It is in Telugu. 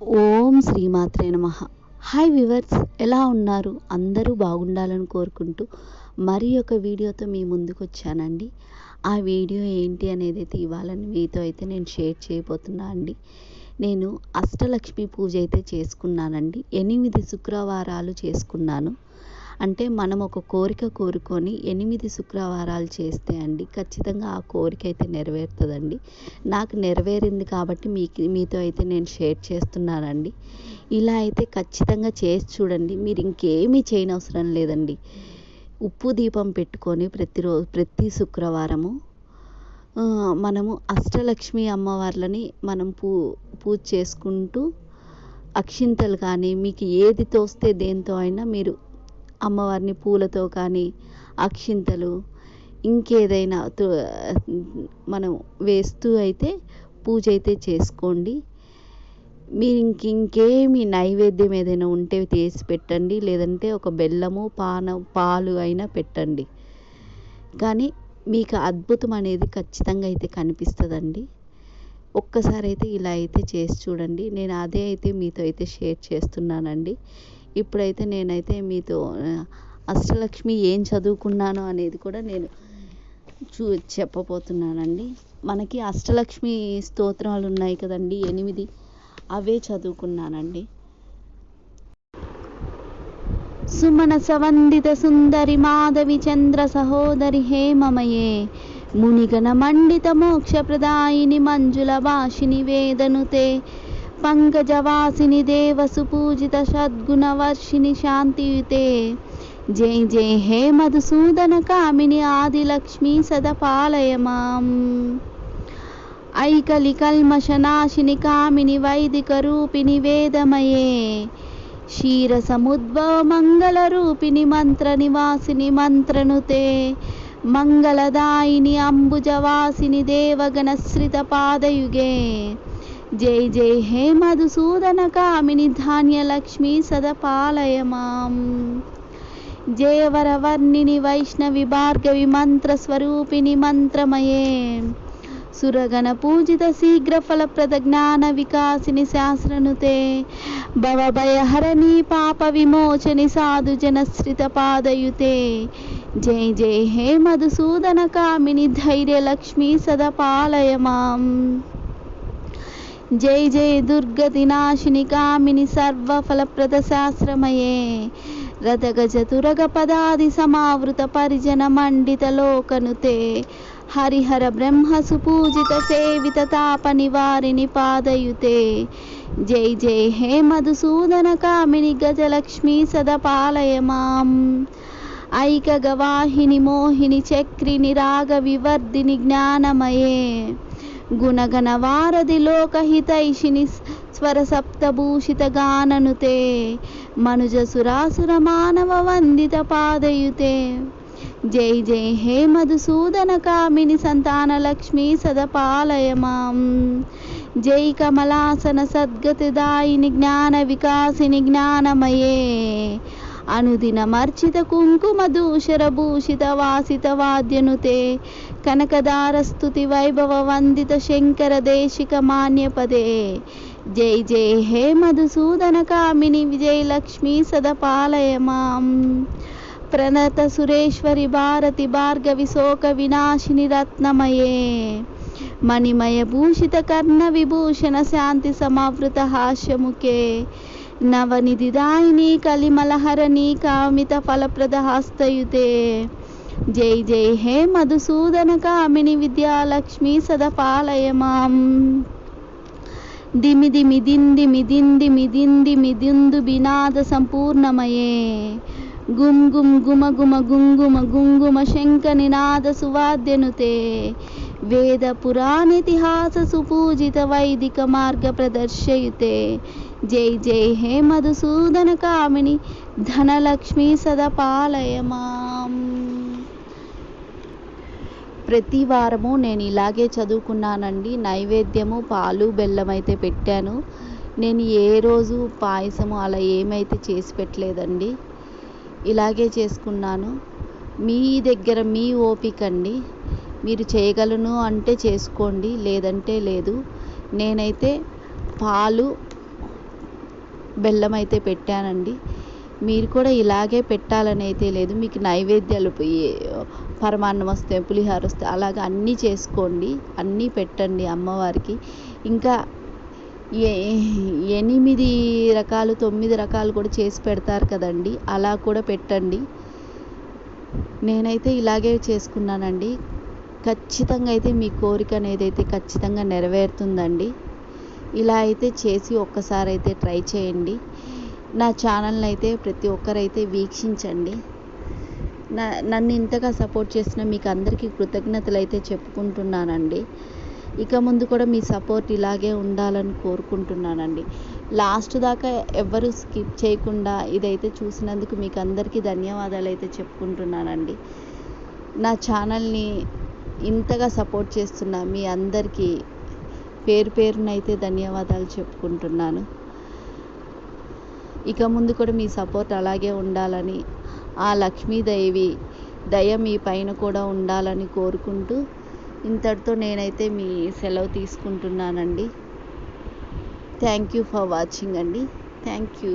ఓం శ్రీమాత్రే నమ. హాయ్ వివర్స్ ఎలా ఉన్నారు? అందరూ బాగుండాలని కోరుకుంటూ మరి ఒక వీడియోతో మీ ముందుకు వచ్చానండి. ఆ వీడియో ఏంటి అనేది అయితే ఇవాళ మీతో అయితే నేను షేర్ చేయబోతున్నా అండి. నేను అష్టలక్ష్మి పూజ అయితే చేసుకున్నానండి. ఎనిమిది శుక్రవారాలు చేసుకున్నాను. అంటే మనం ఒక కోరిక కోరుకొని ఎనిమిది శుక్రవారాలు చేస్తే అండి ఖచ్చితంగా ఆ కోరిక అయితే నెరవేరుతుందండి. నాకు నెరవేరింది కాబట్టి మీకు మీతో అయితే నేను షేర్ చేస్తున్నానండి. ఇలా అయితే ఖచ్చితంగా చేసి చూడండి. మీరు ఇంకేమీ చేయనవసరం లేదండి. ఉప్పు దీపం పెట్టుకొని ప్రతిరోజు ప్రతి శుక్రవారము మనము అష్టలక్ష్మి అమ్మవార్లని మనం పూ పూజ చేసుకుంటూ అక్షింతలు కానీ మీకు ఏది తోస్తే దేంతో అయినా మీరు అమ్మవారిని పూలతో కానీ అక్షింతలు ఇంకేదైనా తో- మనం వేస్తూ అయితే పూజ అయితే చేసుకోండి. మీరు ఇంక ఇంకేమి నైవేద్యం ఏదైనా ఉంటే తీసి పెట్టండి. లేదంటే ఒక బెల్లము పాన పాలు అయినా పెట్టండి. కానీ మీకు అద్భుతం అనేది ఖచ్చితంగా అయితే కనిపిస్తుందండి. ఒక్కసారి అయితే ఇలా అయితే చేసి చూడండి. నేను అదే అయితే మీతో అయితే షేర్ చేస్తున్నానండి. ఇప్పుడైతే నేనైతే మీతో అష్టలక్ష్మి ఏం చదువుకున్నాను అనేది కూడా నేను చూ చెప్పబోతున్నానండి. మనకి అష్టలక్ష్మి స్తోత్రాలు ఉన్నాయి కదండి ఎనిమిది. అవే చదువుకున్నానండి. సుమన సవందిత సుందరి మాధవి చంద్ర సహోదరి హేమమయే మునిగణ మండిత మోక్ష ప్రదాయిని మంజుల భాషిని వేదనుతే पङ्कजवासिनि देवसुपूजितषद्गुणवर्षिणि शान्तियुते। जय जय हे मधुसूदनकामिनि आदिलक्ष्मी सदपालय माम्। ऐकलिकल्मषनाशिनि कामिनि वैदिकरूपिणि वेदमये। क्षीरसमुद्भवमङ्गलरूपिणि मन्त्रनिवासिनि मन्त्रनुते। मङ्गलदायिनि अम्बुजवासिनि देवगणश्रितपादयुगे జై జై హే మధుసూదన కామిని ధాన్యలక్ష్మి సదపాలయ మాం. జయవరవర్ణిని వైష్ణవి భార్గవి మంత్రస్వరూపిణి మంత్రమయే. సురగణ పూజిత శీఘ్రఫలప్రద జ్ఞాన వికాసిని శాస్త్రనుతే. భవభయహరణి పాప విమోచని సాధు జనశ్రిత పాదయుతే. జై జై హే మధుసూదన కామిని ధైర్యలక్ష్మి సదపాలయ మాం. జై జై దుర్గతి నాశిని కామిని సర్వఫలప్రద శాస్త్రమయే రథగజతురగ పదాది సమావృత పరిజన మండిత లోకనుతే. హరిహర బ్రహ్మ సుపూజిత సేవిత తాప నివారిని పాదయుతే. జై జై హే మధుసూదన కామిని గజలక్ష్మి సదపాలయ మాం. ఐక గవాహిని మోహిని చక్రిని రాగ వివర్ధిని జ్ఞానమయే. గుణగణ వారధి లోకహితైషిని స్వర సప్తభూషిత గాననుతే. మనుజ సురాసుర మానవ వందిత పాదయుతే. జై జై హే మధుసూదన కామిని సంతాన లక్ష్మి సదపాలయ మాం. జై కమలాసన సద్గతిదాయిని జ్ఞాన వికాసిని జ్ఞానమయే. अनुदिनमर्चितकुङ्कुमधूशरभूषितवासितवाद्यनुते कनकदारस्तुतिवैभवन्दितशङ्करदेशिकमान्यपदे जै जय हे मधुसूदनकामिनि विजयलक्ष्मी सदपालय माम् मां प्रणतसुरेश्वरि भारति भार्गविशोकविनाशिनि रत्नमये मणिमयभूषितकर्णविभूषण शान्तिसमावृतहास्यमुखे జై హే మధుసూదన కామిని విజయలక్ష్మి సదపాలయ మాం ప్రణత సురేశ్వరి భారతి భార్గవి శోక వినాశిని రత్నమయే మణిమయ భూషిత కర్ణ విభూషణ శాంతి సమావృత హాస్యముఖే నవనిధిదాయిని కలిమలహరణి కామిత ఫలప్రద హస్తయుతే జై జై హే మధుసూదన కామిని విద్యాలక్ష్మి సదపాలయ మాం దిమి దిమి దింది మిదింది మిదింది మిదిందు బినాద సంపూర్ణమయే గుమ్ గుమ్ గుమ గుమ గుంగుమ గుంగుమ శంఖ నినాద సువాద్యనుతే వేద పురాణితిహాస సుపూజిత వైదిక మార్గ ప్రదర్శయుతే జై జై హే మధుసూదన కామిని ధనలక్ష్మి సదపాలయ మాం. ప్రతి వారము నేను ఇలాగే చదువుకున్నానండి. నైవేద్యము పాలు బెల్లం అయితే పెట్టాను. నేను ఏ రోజు పాయసము అలా ఏమైతే చేసి పెట్టలేదండి. ఇలాగే చేసుకున్నాను. మీ దగ్గర మీ ఓపిక అండి. మీరు చేయగలను అంటే చేసుకోండి. లేదంటే లేదు. నేనైతే పాలు బెల్లం అయితే పెట్టానండి. మీరు కూడా ఇలాగే పెట్టాలని అయితే లేదు. మీకు నైవేద్యాలు పరమాన్నం వస్తే పులిహోర వస్తే అలాగ అన్నీ చేసుకోండి. అన్నీ పెట్టండి అమ్మవారికి. ఇంకా ఏ ఎనిమిది రకాలు తొమ్మిది రకాలు కూడా చేసి పెడతారు కదండి. అలా కూడా పెట్టండి. నేనైతే ఇలాగే చేసుకున్నానండి. ఖచ్చితంగా అయితే మీ కోరిక అనేది అయితే ఖచ్చితంగా నెరవేరుతుందండి. ఇలా అయితే చేసి ఒక్కసారి అయితే ట్రై చేయండి. నా ఛానల్ని అయితే ప్రతి ఒక్కరైతే వీక్షించండి. నా నన్ను ఇంతగా సపోర్ట్ చేసిన మీకు అందరికీ కృతజ్ఞతలు అయితే చెప్పుకుంటున్నానండి. ఇక ముందు కూడా మీ సపోర్ట్ ఇలాగే ఉండాలని కోరుకుంటున్నానండి. లాస్ట్ దాకా ఎవరు స్కిప్ చేయకుండా ఇదైతే చూసినందుకు మీకు అందరికీ ధన్యవాదాలు అయితే చెప్పుకుంటున్నానండి. నా ఛానల్ని ఇంతగా సపోర్ట్ చేస్తున్న మీ అందరికీ పేరు పేరునైతే ధన్యవాదాలు చెప్పుకుంటున్నాను. ఇక ముందు కూడా మీ సపోర్ట్ అలాగే ఉండాలని ఆ లక్ష్మీదేవి దయ మీ పైన కూడా ఉండాలని కోరుకుంటూ ఇంతటితో నేనైతే మీ సెలవు తీసుకుంటున్నానండి. థ్యాంక్ యూ ఫర్ వాచింగ్ అండి. Thank you.